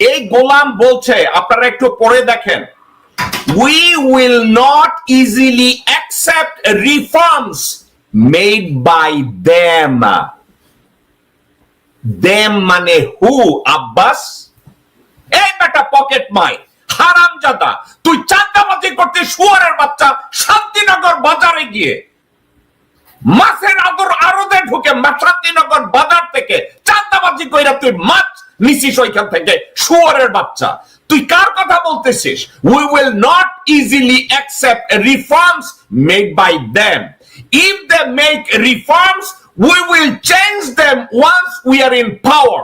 এই গোলাম বলছে, আপনারা একটু পড়ে দেখেন। We will not easily accept reforms made by them them মানে হু আব্বাস? এই বেটা পকেট মাই, হারামজাদা, তুই চাঁদাবাজি করতে শুয়ারের বাচ্চা শান্তিনগর বাজারে গিয়ে, মাছের আদর আরদে ঢুকে শান্তিনগর বাজার থেকে চাঁদাবাজি কইরা তুই মাছ নিছিস ওইখান থেকে, শুয়ারের বাচ্চা। তুই কার কথা বলতেছিস? We will not easily accept reforms made by them if they make reforms we will change them once we are in power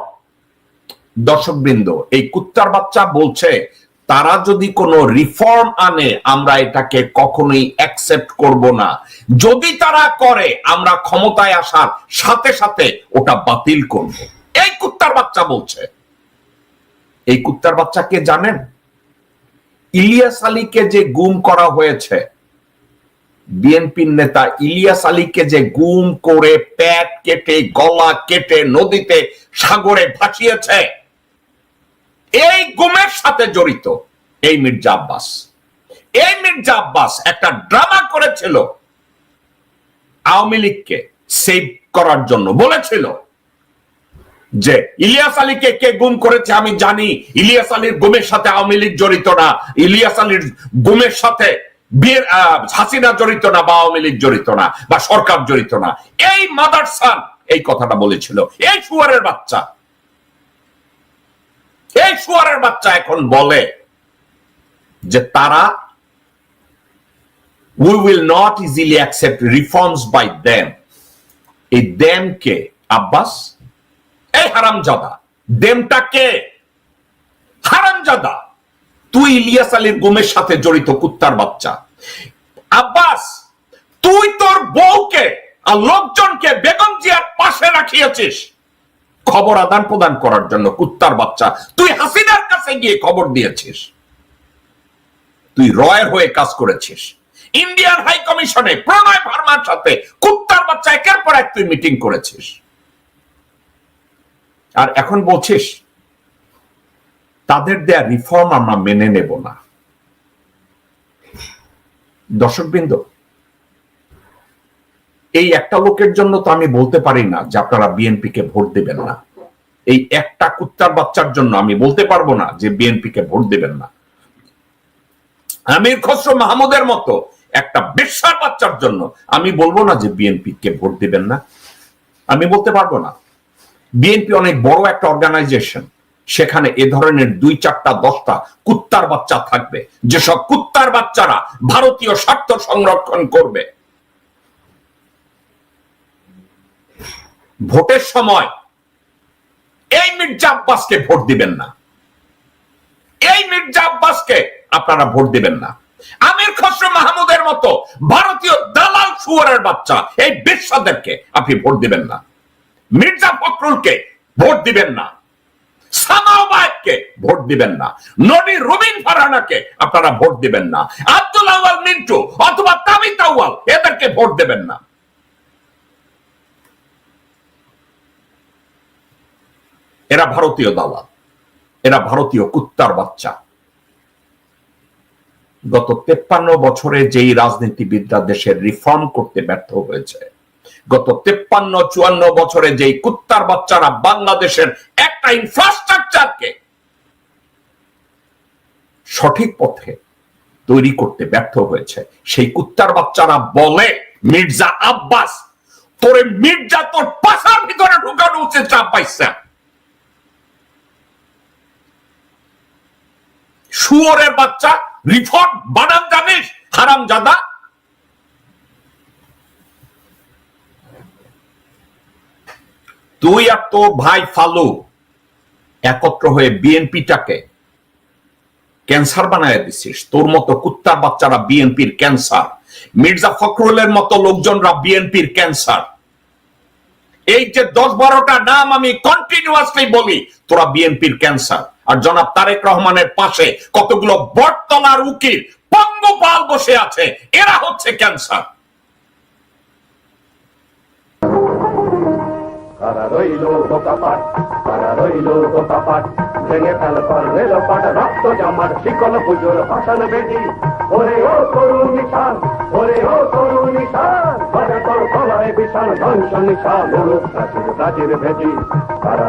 দর্শকবৃন্দ, এই কুত্তার বাচ্চা বলছে, তারা যদি কোনো রিফর্ম আনে, আমরা এটাকে কখনোই অ্যাকসেপ্ট করব না। যদি তারা করে, আমরা ক্ষমতায় আসার সাথে সাথে ওটা বাতিল করব। এই কুত্তার বাচ্চা বলছে। এই কুত্তার বাচ্চাকে জানেন? ইলিয়াস আলীকে যে গুম করা হয়েছে, বিএনপির নেতা ইলিয়াস আলীকে যে গুম করে প্যাট কেটে, গলা কেটে, নদীতে সাগরে ভাসিয়েছে, এই গুমের সাথে জড়িত এই মির্জা আব্বাস। এই মির্জা আব্বাস একটা ড্রামা করেছিল, আওয়ামী লীগকে সেভ করার জন্য বলেছিল যে ইলিয়াস আলীকে কে গুম করেছে আমি জানি। ইলিয়াস আলীর গুমের সাথে আওয়ামী লীগ জড়িত না। ইলিয়াস আলীর গুমের সাথে বিয়ের হাসিনা জড়িত না বা আওয়ামী লীগ জড়িত না বা সরকার জড়িত না। এই মাদার সান, এই কথাটা বলেছিল। এই সুয়ারের বাচ্চা। এই সুয়ারের বাচ্চা এখন বলে যে তারা we will not easily accept reforms by them এই দেম কে আব্বাস এই হারামজাদা দেমটা কে? হারামজাদা তুই ইলিয়াস আলীর গুমের সাথে জড়িত কুত্তার বাচ্চা। আব্বাস, তুই তোর বউকে আর লোকজনকে বেগম জিয়ার পাশে রাখিয়েছিস। খবর আদান প্রদান করার জন্য কুত্তার বাচ্চা। তুই হাসিনার কাছে গিয়ে খবর দিয়েছিস। তুই রয়ের হয়ে কাজ করেছিস। ইন্ডিয়ান হাই কমিশনে প্রণয় ভার্মার সাথে কুত্তার বাচ্চা একের পর এক তুই মিটিং করেছিস। আর এখন বলছিস, তাদের দেয়া রিফর্ম আমরা মেনে নেব না। দর্শকবৃন্দ, এই একটা লোকের জন্য তো আমি বলতে পারি না যে আপনারা বিএনপি কে ভোট দেবেন না। এই একটা কুত্তার বাচ্চার জন্য আমি বলতে পারব না যে বিএনপি কে ভোট দেবেন না। আমির খসরু মাহমুদের মতো একটা বেশ্যার বাচ্চার জন্য আমি বলব না যে বিএনপি কে ভোট দিবেন না। আমি বলতে পারব না। বিএনপি অনেক বড় একটা অর্গানাইজেশন সেখানে এ ধরনের দুই চারটা, দশটা কুত্তার বাচ্চা থাকবে। যেসব কুত্তার বাচ্চারা ভারতীয় স্বার্থ সংরক্ষণ করবে। ভোটের সময় এই মির্জা আব্বাসকে ভোট দিবেন না। এই মির্জা আব্বাসকে আপনারা ভোট দিবেন না। আমির খসরু মাহমুদের মতো ভারতীয় দালাল সুয়ারের বাচ্চা, এই বেশ্যাদেরকে আপনি ভোট দিবেন না। মির্জা ফখরুলকে ভোট দিবেন না। ভোট দিবেন না। নবী রুবিন ফারহানাকে আপনারা ভোট দিবেন না। আব্দুল আওয়াল মিন্টু অথবা আউয়াল এদেরকে ভোট দেবেন না। এরা ভারতীয় দালাল। এরা ভারতীয় কুত্তার বাচ্চা। গত তেপ্পান্ন বছরে যেই রাজনীতিবিদরা দেশের রিফর্ম করতে ব্যর্থ হয়েছে গত তেপ্পান্ন, চুয়ান্ন বছরে যেই কুত্তার বাচ্চারা বাংলাদেশের একটা ইনফ্রাস্ট্রাকচারকে সঠিক পথে তৈরি করতে ব্যর্থ হয়েছে, সেই কুত্তার বাচ্চারা বলে, মির্জা আব্বাস, তোরে মির্জা তোর পাশার ভিতরে ঢুকানো উচিত চাপ পাইছে। শুয়োরের বাচ্চা রিফর্ম বানান জানিস হারাম জাদা আর তোর ভাই ফালু একত্র হয়ে বিএনপিটাকে ক্যান্সার বানায় দিছিস। তোর মতো কুত্তার বাচ্চারা বিএনপির ক্যান্সার। মির্জা ফখরুলের মতো লোকজনরা বিএনপির ক্যান্সার। এই যে দশ বারোটা নাম আমি কন্টিনিউয়াসলি বলি, তোরা বিএনপির ক্যান্সার। আর জনাব তারেক রহমানের পাশে কতগুলো বটতলার উকিল পঙ্গপাল বসে আছে। এরা হচ্ছে ক্যান্সার। কারা রইল বোকাপাট কারা রইল বোকাপাট ভেঙে ফেল কর রেল পাট রক্ত জমাট শিকল পুজোর ভাষণ বেদি। ওরে ও তরুণ নিশান, ওরে ও তরুণ নিশান বাজে তোর গলায় বিশাল ধ্বংস নিশান প্রাচীর ভেদি তারা